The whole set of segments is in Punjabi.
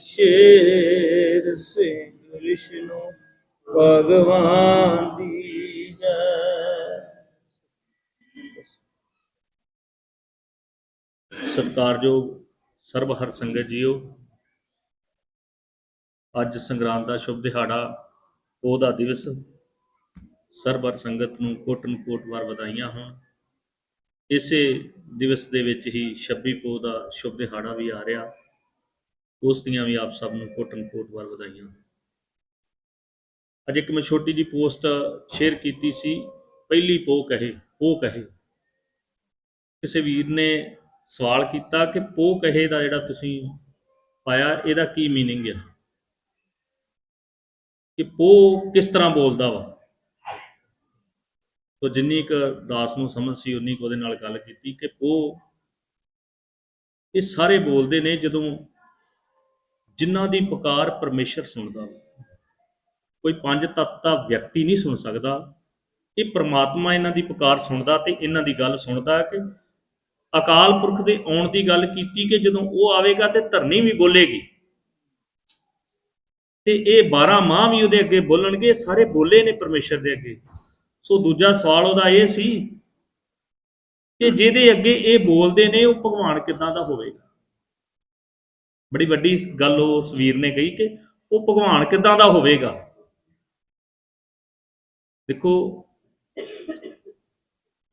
ਸ਼ੇਰ ਸਿੰਘ ਵਿਸ਼ਨੂੰ ਭਗਵਾਨ ਦੀ ਜੈ। ਸਤਿਕਾਰਯੋਗ ਸਰਬ ਹਰ ਸੰਗਤ ਜੀਓ, ਅੱਜ ਸੰਗਰਾਂਦ ਦਾ ਸ਼ੁਭ ਦਿਹਾੜਾ ਉਹਦਾ ਦਿਵਸ ਸਰਬ ਹਰ ਸੰਗਤ ਨੂੰ ਕੋਟਨ ਕੋਟ ਵਾਰ ਵਧਾਈਆਂ ਹੋਣ। ਇਸੇ ਦਿਵਸ ਦੇ ਵਿੱਚ ਹੀ 26 ਪੋਹ ਦਾ ਸ਼ੁਭ ਦਿਹਾੜਾ ਵੀ ਆ ਰਿਹਾ। ਉਸ ਦੀਆਂ ਵੀ ਆਪ ਸਭ ਨੂੰ ਕੋਟਨ ਕੋਟ ਵਾਰ ਵਧਾਈਆਂ ਅੱਜ ਇੱਕ ਮੈਂ ਛੋਟੀ ਜੀ ਪੋਸਟ ਸ਼ੇਅਰ ਕੀਤੀ ਸੀ ਪਹਿਲੀ ਪੋਹ ਕਹੇ ਪੋਹ ਕਹੇ ਕਿਸੇ ਵੀਰ ਨੇ ਸਵਾਲ ਕੀਤਾ ਕਿ ਪੋਹ ਕਹੇ ਦਾ ਜਿਹੜਾ ਤੁਸੀਂ ਪਾਇਆ ਇਹਦਾ ਕੀ मीनिंग ਹੈ ਕਿ ਪੋਹ ਕਿਸ ਤਰ੍ਹਾਂ ਬੋਲਦਾ ਵਾ ਤੋ ਜਿੰਨੀ ਕੁ ਦਾਸ ਨੂੰ ਸਮਝ ਸੀ ਉਨੀ ਕੁ ਉਹਦੇ ਨਾਲ ਗੱਲ ਕੀਤੀ ਕਿ ਪੋਹ ਇਹ ਸਾਰੇ ਬੋਲਦੇ ਨੇ ਜਦੋਂ ਜਿਨ੍ਹਾਂ ਦੀ ਪੁਕਾਰ ਪਰਮੇਸ਼ਰ ਸੁਣਦਾ ਕੋਈ ਪੰਜ ਤੱਤ ਦਾ ਵਿਅਕਤੀ ਨਹੀਂ ਸੁਣ ਸਕਦਾ। ਇਹ ਪ੍ਰਮਾਤਮਾ ਇਹਨਾਂ ਦੀ ਪੁਕਾਰ ਸੁਣਦਾ ਤੇ ਇਹਨਾਂ ਦੀ ਗੱਲ ਸੁਣਦਾ ਕਿ ਅਕਾਲ ਪੁਰਖ ਦੇ ਆਉਣ ਦੀ ਗੱਲ ਕੀਤੀ ਕਿ ਜਦੋਂ ਉਹ ਆਵੇਗਾ ਤੇ ਧਰਨੀ ਵੀ ਬੋਲੇਗੀ। ਤੇ ਇਹ 12 ਮਾਹ ਵੀ ਉਹਦੇ ਅੱਗੇ ਬੋਲਣਗੇ, ਸਾਰੇ ਬੋਲੇ ਨੇ ਪਰਮੇਸ਼ਰ ਦੇ ਅੱਗੇ। ਸੋ ਦੂਜਾ ਸਵਾਲ ਉਹਦਾ ਇਹ ਸੀ ਕਿ ਜਿਹਦੇ ਅੱਗੇ ਇਹ ਬੋਲਦੇ ਨੇ, ਉਹ ਭਗਵਾਨ ਕਿਦਾਂ ਦਾ ਹੋਵੇਗਾ? ਬੜੀ ਵੱਡੀ ਗੱਲ ਉਹ ਸਵੀਰ ਨੇ ਕਹੀ ਕਿ ਉਹ ਭਗਵਾਨ ਕਿਦਾਂ ਦਾ ਹੋਵੇਗਾ? ਦੇਖੋ,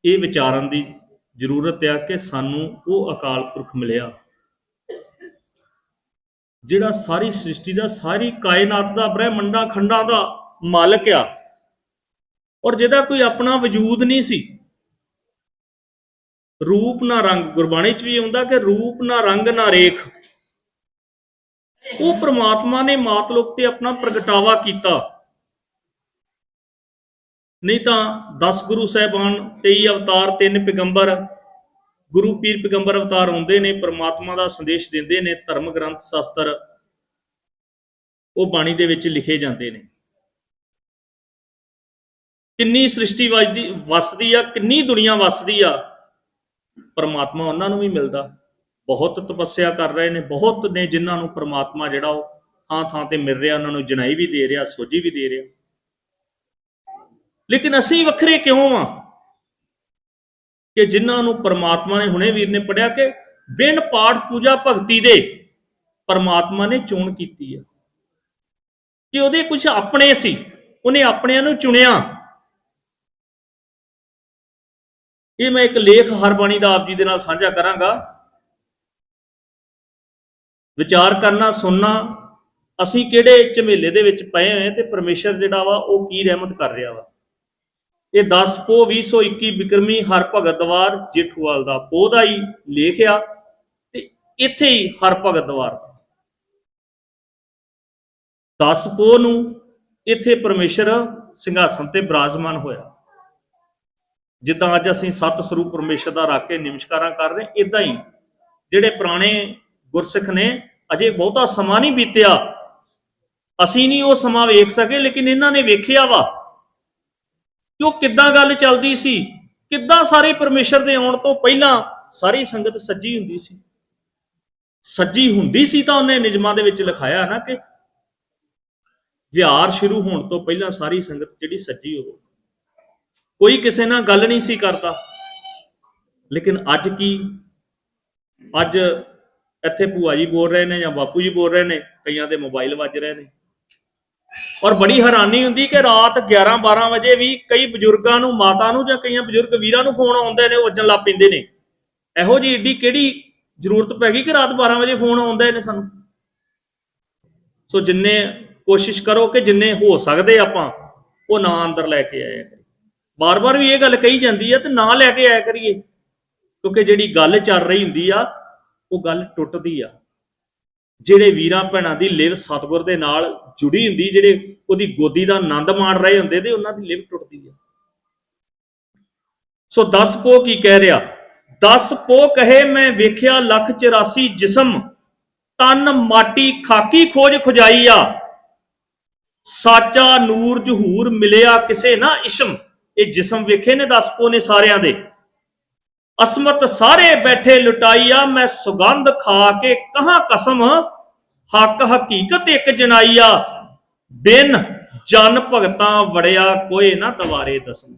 ਇਹ ਵਿਚਾਰਨ ਦੀ ਜ਼ਰੂਰਤ ਆ ਕਿ ਸਾਨੂੰ ਉਹ ਅਕਾਲ ਪੁਰਖ ਮਿਲਿਆ, ਜਿਹੜਾ ਸਾਰੀ ਸ੍ਰਿਸ਼ਟੀ ਦਾ, ਸਾਰੀ ਕਾਇਨਾਤ ਦਾ, ਬ੍ਰਹਿਮੰਡਾਂ, ਖੰਡਾਂ ਦਾ ਮਾਲਕ ਆ, ਔਰ ਜਿਹਦਾ ਕੋਈ ਆਪਣਾ ਵਜੂਦ ਨਹੀਂ ਸੀ। ਰੂਪ ਨਾ ਰੰਗ, ਗੁਰਬਾਣੀ ਚ ਵੀ ਆਉਂਦਾ ਕਿ ਰੂਪ ਨਾ ਰੰਗ ਨਾ ਰੇਖ। ਉਹ ਪ੍ਰਮਾਤਮਾ ਨੇ ਮਾਤਲੋਕ ਤੇ ਆਪਣਾ ਪ੍ਰਗਟਾਵਾ ਕੀਤਾ। ਨਹੀਂ ਤਾਂ 10 ਗੁਰੂ ਸਾਹਿਬਾਨ 23 ਅਵਤਾਰ, ਤਿੰਨ ਪੈਗੰਬਰ, ਗੁਰੂ ਪੀਰ ਪੈਗੰਬਰ ਅਵਤਾਰ ਹੁੰਦੇ ਨੇ, ਪ੍ਰਮਾਤਮਾ ਦਾ ਸੰਦੇਸ਼ ਦਿੰਦੇ ਨੇ, ਧਰਮ ਗ੍ਰੰਥ, ਸ਼ਾਸਤਰ, ਉਹ ਬਾਣੀ ਦੇ ਵਿੱਚ ਲਿਖੇ ਜਾਂਦੇ ਨੇ। ਕਿੰਨੀ ਸ੍ਰਿਸ਼ਟੀ ਵਸਦੀ ਵਸਦੀ ਆ, ਕਿੰਨੀ ਦੁਨੀਆ ਵਸਦੀ ਆ, ਪਰਮਾਤਮਾ ਉਹਨਾਂ ਨੂੰ ਵੀ ਮਿਲਦਾ। ਬਹੁਤ ਤਪੱਸਿਆ ਕਰ ਰਹੇ ਨੇ, ਬਹੁਤ ਨੇ ਜਿਨ੍ਹਾਂ ਨੂੰ ਪਰਮਾਤਮਾ ਜਿਹੜਾ ਉਹ ਥਾਂ ਥਾਂ ਤੇ ਮਿਲ ਰਿਹਾ, ਉਹਨਾਂ ਨੂੰ ਜਨਾਈ ਵੀ ਦੇ ਰਿਹਾ, ਸੋਝੀ ਵੀ ਦੇ ਰਿਹਾ। ਲੇਕਿਨ ਅਸੀਂ ਵੱਖਰੇ ਕਿਉਂ ਆ? ਕਿ ਜਿਨ੍ਹਾਂ ਨੂੰ ਪਰਮਾਤਮਾ ਨੇ ਹੁਣੇ ਵੀਰ ਨੇ ਪੜਿਆ ਕਿ ਬਿਨ ਪਾਠ ਪੂਜਾ ਭਗਤੀ ਦੇ ਪਰਮਾਤਮਾ ਨੇ ਚੋਣ ਕੀਤੀ ਆ। ਕਿ ਉਹਦੇ ਕੁਝ ਆਪਣੇ ਸੀ, ਉਹਨੇ ਆਪਣਿਆਂ ਨੂੰ ਚੁਣਿਆ। ਇਹ ਮੈਂ ਇੱਕ ਲੇਖ ਹਰਬਾਣੀ ਦਾ ਆਪ ਜੀ ਦੇ ਨਾਲ ਸਾਂਝਾ ਕਰਾਂਗਾ। ਵਿਚਾਰ ਕਰਨਾ, ਸੁਣਨਾ, ਅਸੀਂ ਕਿਹੜੇ ਝਮੇਲੇ ਦੇ ਵਿੱਚ ਪਏ ਹੋਏ ਤੇ ਪਰਮੇਸ਼ਰ ਜਿਹੜਾ ਵਾ ਉਹ ਕੀ ਰਹਿਮਤ ਕਰ ਰਿਹਾ ਵਾ? ਇਹ 10 ਪੋ 2021 ਬਿਕਰਮੀ ਹਰ ਭਗਤ ਦਵਾਰ ਜੇਠੂਵਾਲ ਦਾ ਪੋ ਦਾ ਹੀ ਲੇਖ ਆ ਤੇ ਇੱਥੇ ਹੀ ਹਰ ਭਗਤ ਦਵਾਰ। 10 ਪੋ ਨੂੰ ਇੱਥੇ ਪਰਮੇਸ਼ਰ ਸਿੰਘਾਸਨ ਤੇ ਬਿਰਾਜਮਾਨ ਹੋਇਆ। ਜਿੱਦਾਂ ਅੱਜ ਅਸੀਂ ਸਤ ਸਰੂਪ ਪਰਮੇਸ਼ਰ ਦਾ ਰੱਖ ਕੇ ਨਿਮਸਕਾਰਾਂ ਕਰ ਰਹੇ ਇਦਾਂ ਹੀ ਜਿਹੜੇ ਪੁਰਾਣੇ ਗੁਰਸਿੱਖ ਨੇ ਅਜੇ ਬਹੁਤਾ ਸਮਾਂ ਨਹੀਂ ਬੀਤਿਆ। ਅਸੀਂ ਨਹੀਂ ਉਹ ਸਮਾਂ ਵੇਖ ਸਕੇ, ਲੇਕਿਨ ਇਹਨਾਂ ਨੇ ਵੇਖਿਆ ਵਾ। ਕਿ ਉਹ ਕਿੱਦਾਂ ਗੱਲ ਚੱਲਦੀ ਸੀ, ਕਿੱਦਾਂ ਸਾਰੇ ਪਰਮੇਸ਼ਰ ਦੇ ਆਉਣ ਤੋਂ ਪਹਿਲਾਂ ਸਾਰੀ ਸੰਗਤ ਸੱਜੀ ਹੁੰਦੀ ਸੀ। ਸੱਜੀ ਹੁੰਦੀ ਸੀ ਤਾਂ ਉਹਨੇ ਨਿਯਮਾਂ ਦੇ ਵਿੱਚ ਲਿਖਾਇਆ ਨਾ ਕਿ ਵਿਹਾਰ ਸ਼ੁਰੂ ਹੋਣ ਤੋਂ ਪਹਿਲਾਂ ਸਾਰੀ ਸੰਗਤ ਜਿਹੜੀ ਸੱਜੀ ਹੋਵੇ। ਕੋਈ ਕਿਸੇ ਨਾਲ ਗੱਲ ਨਹੀਂ ਸੀ ਕਰਦਾ। ਲੇਕਿਨ ਅੱਜ ਕੀ? ਅੱਜ ਇੱਥੇ ਭੂਆ ਜੀ ਬੋਲ ਰਹੇ ਨੇ ਜਾਂ ਬਾਪੂ ਜੀ ਬੋਲ ਰਹੇ ਨੇ, ਕਈਆਂ ਦੇ ਮੋਬਾਈਲ ਵੱਜ ਰਹੇ ਨੇ। ਔਰ ਬੜੀ ਹੈਰਾਨੀ ਹੁੰਦੀ ਕਿ ਰਾਤ 11 12 ਵਜੇ ਵੀ ਕਈ ਬਜ਼ੁਰਗਾਂ ਨੂੰ, ਮਾਤਾ ਨੂੰ ਜਾਂ ਕਈਆਂ ਬਜ਼ੁਰਗ ਵੀਰਾਂ ਨੂੰ ਫੋਨ ਆਉਂਦੇ ਨੇ, ਉਹ ਵੱਜਣ ਲੱਗ ਪੈਂਦੇ ਨੇ। ਇਹੋ ਜੀ ਏਡੀ ਕਿਹੜੀ ਜ਼ਰੂਰਤ ਪੈ ਗਈ ਕਿ ਰਾਤ 12 ਵਜੇ ਫੋਨ ਆਉਂਦੇ ਨੇ ਸਾਨੂੰ? ਸੋ ਜਿੰਨੇ ਕੋਸ਼ਿਸ਼ ਕਰੋ ਕਿ ਜਿੰਨੇ ਹੋ ਸਕਦੇ ਆਪਾਂ, ਉਹ ਨਾ ਅੰਦਰ ਲੈ ਕੇ ਆਇਆ ਕਰੀਏ। ਬਾਰ-ਬਾਰ ਵੀ ਇਹ ਗੱਲ ਕਹੀ ਜਾਂਦੀ ਹੈ ਤੇ ਨਾ ਲੈ ਕੇ ਆਇਆ ਕਰੀਏ। ਕਿਉਂਕਿ ਜਿਹੜੀ ਗੱਲ ਚੱਲ ਰਹੀ ਹੁੰਦੀ ਆ ਉਹ ਗੱਲ ਟੁੱਟਦੀ ਆ। ਜਿਹੜੇ ਵੀਰਾਂ ਭੈਣਾਂ ਦੀ ਲਿਵ ਸਤਗੁਰ ਦੇ ਨਾਲ ਜੁੜੀ ਹੁੰਦੀ, ਜਿਹੜੇ ਉਹਦੀ ਗੋਦੀ ਦਾ ਆਨੰਦ ਮਾਣ ਰਹੇ ਹੁੰਦੇ, ਤੇ ਉਹਨਾਂ ਦੀ ਲਿਵ ਟੁੱਟਦੀ ਆ। ਸੋ 10 ਪੋ ਕੀ ਕਹਿ ਰਿਹਾ? 10 ਪੋ ਕਹੇ ਮੈਂ ਵੇਖਿਆ ਲੱਖ 84 ਜਿਸਮ, ਤਨ ਮਾਟੀ ਖਾਕੀ ਖੋਜ ਖੁਜਾਈ ਆ। ਸਾਚਾ ਨੂਰ ਜਹੂਰ ਮਿਲਿਆ ਕਿਸੇ ਨਾ ਇਸ਼ਮ। ਇਹ ਜਿਸਮ ਵੇਖੇ ਨੇ 10 ਪੋ ਨੇ ਸਾਰਿਆਂ ਦੇ। ਅਸਮਤ ਸਾਰੇ ਬੈਠੇ ਲੁਟਾਈਆ ਮੈਂ ਸੁਗੰਧ ਖਾ ਕੇ ਕਹਾਂ ਕਸਮ? ਹੱਕ ਹਕੀਕਤ ਇੱਕ ਜਨਾਈਆ ਬਿਨ ਜਨ ਭਗਤਾਂ ਵੜਿਆ ਕੋਈ ਨਾ ਦਵਾਰੇ ਦਸਮ।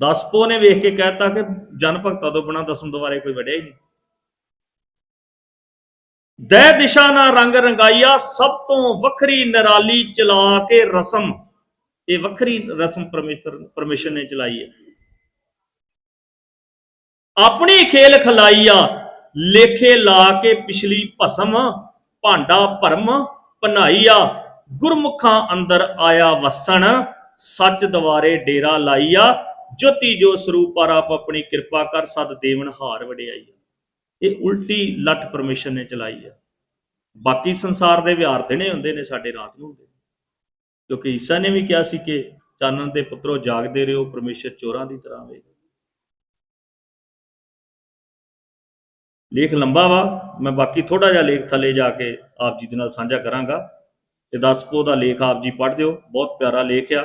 ਦਸਪੋ ਨੇ ਵੇਖ ਕੇ ਕਹਿਤਾ ਕਿ ਜਨ ਭਗਤਾਂ ਤੋਂ ਬਿਨਾ ਦਸਮ ਦੁਆਰੇ ਕੋਈ ਵੜਿਆ ਹੀ ਨਹੀਂ। ਦੈ ਦਿਸ਼ਾ ਨਾ ਰੰਗ ਰੰਗਾਈਆ, ਸਭ ਤੋਂ ਵੱਖਰੀ ਨਿਰਾਲੀ ਚਲਾ ਕੇ ਰਸਮ। ਇਹ ਵੱਖਰੀ ਰਸਮ ਪਰਮੇਸ਼ਰ ਪਰਮੇਸ਼ਰ ਨੇ ਚਲਾਈ ਹੈ। ਆਪਣੀ ਖੇਲ ਖਲਾਈਆ ਲੇਖੇ ਲਾ ਕੇ ਪਿਛਲੀ ਭਸਮ, ਭਾਂਡਾ ਭਰਮ ਪਨਾਈਆ ਗੁਰਮੁਖਾਂ ਅੰਦਰ ਆਇਆ ਵਸਣ, ਸੱਚ ਦਵਾਰੇ ਡੇਰਾ ਲਾਈਆ ਜੋਤੀ ਜੋ ਸਰੂਪ ਆਪ ਆਪਣੀ ਕਿਰਪਾ ਕਰ, ਸਦ ਦੇਵਨ ਹਾਰ ਵਡਿਆਈ ਇਹ ਉਲਟੀ ਲੱਟ ਪਰਮੇਸ਼ਰ ਨੇ ਚਲਾਈ ਆ। ਬਾਕੀ ਸੰਸਾਰ ਦੇ ਵਿਹਾਰ ਦਿਨੇ ਹੁੰਦੇ ਨੇ, ਸਾਡੇ ਰਾਤ ਨੂੰ ਹੁੰਦੇ ਕਿਉਂਕਿ ਈਸਾ ਨੇ ਵੀ ਕਿਹਾ ਸੀ ਕਿ ਚਾਨਣ ਦੇ ਪੁੱਤਰੋ, ਜਾਗਦੇ ਰਹੋ, ਪਰਮੇਸ਼ਰ ਚੋਰਾਂ ਦੀ ਤਰ੍ਹਾਂ ਵੇਖ ਲੇਖ ਲੰਬਾ ਵਾ, ਮੈਂ ਬਾਕੀ ਥੋੜਾ ਜਿਹਾ ਲੇਖ ਥੱਲੇ ਜਾ ਕੇ ਆਪ ਜੀ ਦੇ ਨਾਲ ਸਾਂਝਾ ਕਰਾਂਗਾ। ਤੇ ਦਸਪੋ ਦਾ ਲੇਖ ਆਪ ਜੀ ਪੜ੍ਹ ਦਿਓ, ਬਹੁਤ ਪਿਆਰਾ ਲੇਖ ਆ।